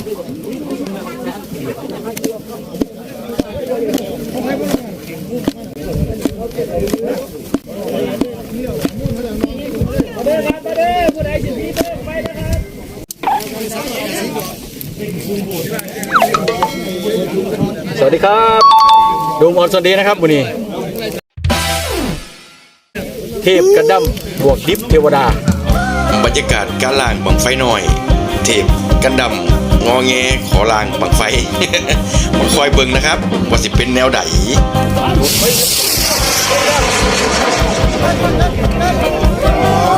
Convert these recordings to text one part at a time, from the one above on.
สวัสดีครับดูมออนสวัสดีนะครับวันนี้ เทพกระดัมบวกดิฟเทวดา บรรยากาศการล่างบังไฟหน่อย เทพกันดำ งอแงขอล่างบังไฟ มาคอยเบิ่งนะครับ ว่าสิเป็นแนวใด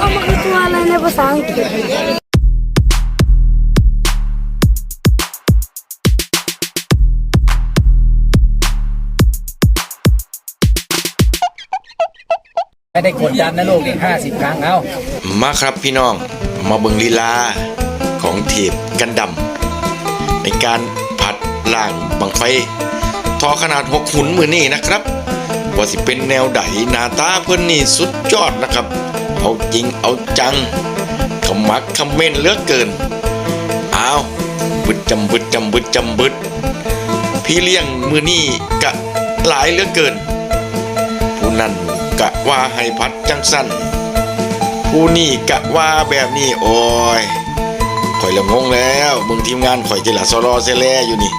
เอามันคือตัวอะไรในภาษาอังกฤษไม่ได้กดดันนะลูกนี่ห้าสิบครั้งเอา มาครับพี่น้อง มาเบิ่งลีลาของเทพกันดำ ในการผัดล่างบังไฟทอขนาดหกหุ่นมือนี่นะครับว่าสิเป็นแนวใดหนาตาเพื่อนนี่สุดยอดนะครับ เอาจริงเอาจังขมักคำเม่นเลือกเกินอ้าวบึดจำบึดจำบึดจำบึดพี่เลี้ยงมือนี่กะหลายเลือกเกิน ผู้นั้นกะว่าให้พัดจังสั้นผู้นี่กะว่าแบบนี้โอ้ย ข่อยละงงแล้วมึงทีมงานข่อยจิละซอรอเซแลอยู่นี่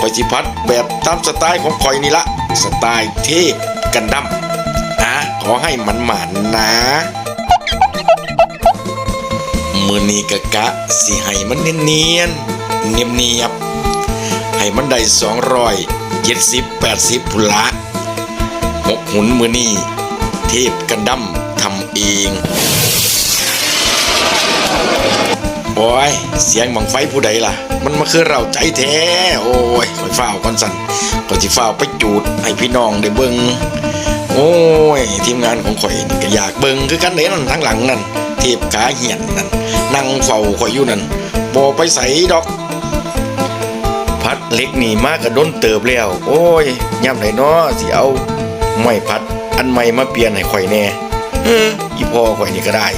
ข่อยสิพัดแบบตามสไตล์ของข่อยนี่ละสไตล์เทพกันดั้มนะขอให้มันหมันนะมือนีกะกะสิให้มันเนียนเนียบเนียบให้มันได้สองร้อยเจ็ดสิบแปดสิบพุละหกหุนมือนีเทพกันดั้มทำเอง อ้ย เสียงบังไฟผู้ใดล่ะ มันมาคือเราใจแท้ โอ้ยคอยฝ้าวก่อนสันก่อนที่ฝ้าวไปจูดให้พี่น้องได้เบิงโอ้ย ทีมงานของข่อยก็อยากเบิงคือกันเด้นั่นทั้งหลังนั่นเทพขาเหียนนั่นนั่งเฝ้าข่อยอยู่นั่นบ่ไปใส่ดอกพัดเล็กนี่มากกระด้นเติบแล้ว โอ้ยย่ำไหนเนาะสิเอาไม้พัด อันใหม่มาเปลี่ยนให้ข่อยแน่อออีพ่อข่อยนี่ก็ได้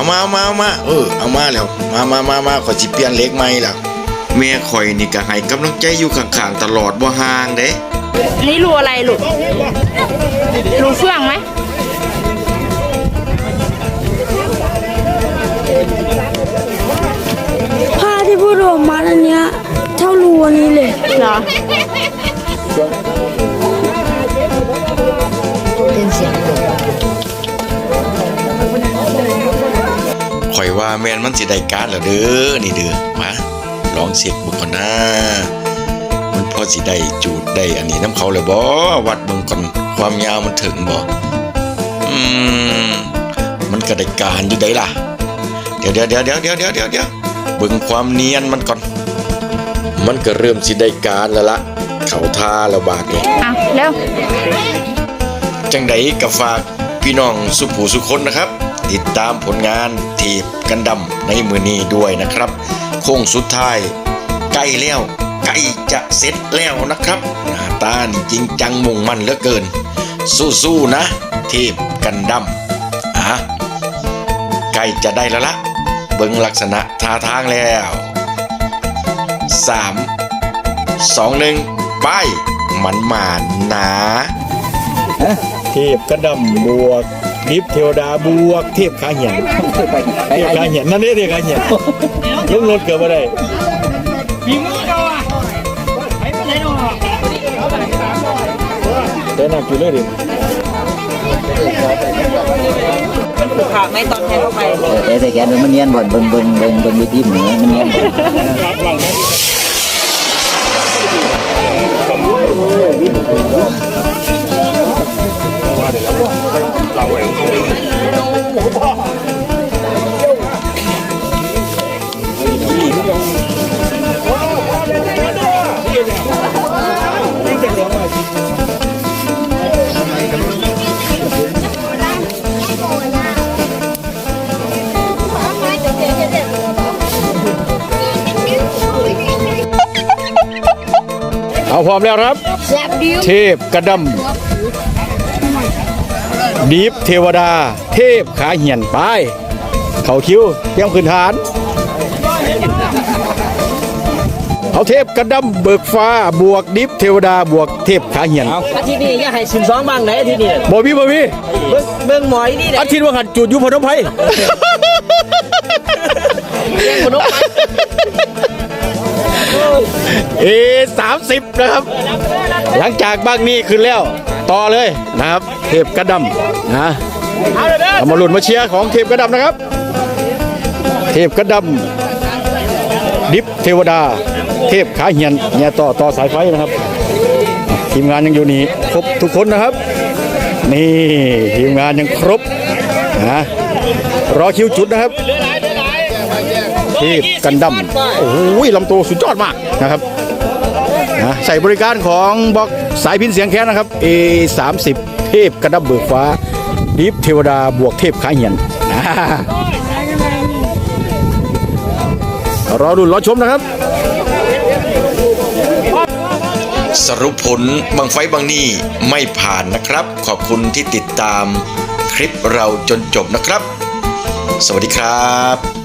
เอามาเอามาเอามาเออเอามาแล้วมามามามาขอจิเปลี่ยนเล็กไหม่แล้วแม่ข่อยนี่ก็ให้กำลังใจอยู่ข้างๆตลอดบ่ห่างเด้นี่รูอะไรลูกรูเฟื่องไหม ข่อยว่าแม่นมันสิได้การแล้วเด้อนี่เด้อมาลองเสียกบุกก่อนนะมันพอสิได้จูดได้อันนี้น้ำเขาเลยบ่วัดเบิ่งก่อนความยาวมันถึงบ่อืมมันก็ได้การอยู่ได้ล่ะ เดี๋ยวเดี๋ยวเดี๋ยวเดี๋ยวเดี๋ยวเดี๋ยวเดี๋ยวเดี๋ยวเบิ่งความเนียนมันก่อน มันก็เริ่มสิได้การแล้วละเขาท่าแล้วบาดนี่อะเร็วจังใดก็ฝากพี่น้องสุผู้สุคนนะครับ ติดตามผลงานทีบกันดำในมือนี้ด้วยนะครับ โค้งสุดท้ายใกล้แล้วใกล้จะเสร็จแล้วนะครับหน้าตานี่จริงจังมุ่งมั่นเหลือเกิน สู้ๆนะทีบกันดำอะใกล้จะได้แล้วละเบิ่งลักษณะท่าทางแล้วสามสองหนึ่งไป มันมาหนาเทพกระดั้มบวก นิบเทวดาบวกเทพขาเหียนเทพขาเหียนนั่นเองเทพขาเหียนลงรถเกิดมาได้มีมือเก่าอะไปไปได้หรอได้นักอยู่เลยดิขาไม่ตอนแทนเข้าไปแต่แกมันเนียนบ่นเบิ่งเบิ่งเบิ่งเบิ่งวิธีเหมือนมันเนียน เอาพร้อมแล้วครับ เทพกระดมดีฟเทวดา เทพขาเหียนไป เขาคิ้วเที่ยงพื้นฐานเขาเทพกระดมเบิกฟ้าบวกดิฟเทวดาบวกเทพขาเหียนอาทิตย์นี้อยากให้สิมสองบ้างไหนอาทิตย์นี้บ่มีบ่มีเบิ่งหมอยนี่อาทิตย์ว่าหันจูดยุพนมไพรพนมไพ 30 นะครับ หลังจากบ้างนี้ขึ้นแล้ว ต่อเลยนะครับเทพกระดำนะเอามาลุดมาเชียร์ของเทพกระดำนะครับ เทพกระดำดิฟเทวดา เทพขาเหียนเนี่ยต่อต่อสายไฟนะครับทีมงานยังอยู่นี่ครบทุกคนนะครับ นี่ทีมงานยังครบนะรอคิวจุดนะครับเทพกันดั้มโอ้ยลำตัวสุดยอดมากนะครับ นะใส่บริการของบล็อกสายพินเสียงแค้นนะครับ A 3 0เทพกระดับเบิกฟ้าดิฟเทวดาบวกเทพขาเหียนอ่ารอดูรอชมนะครับ สรุปผลบังไฟบางนี่ไม่ผ่านนะครับ ขอบคุณที่ติดตามคลิปเราจนจบนะครับ สวัสดีครับ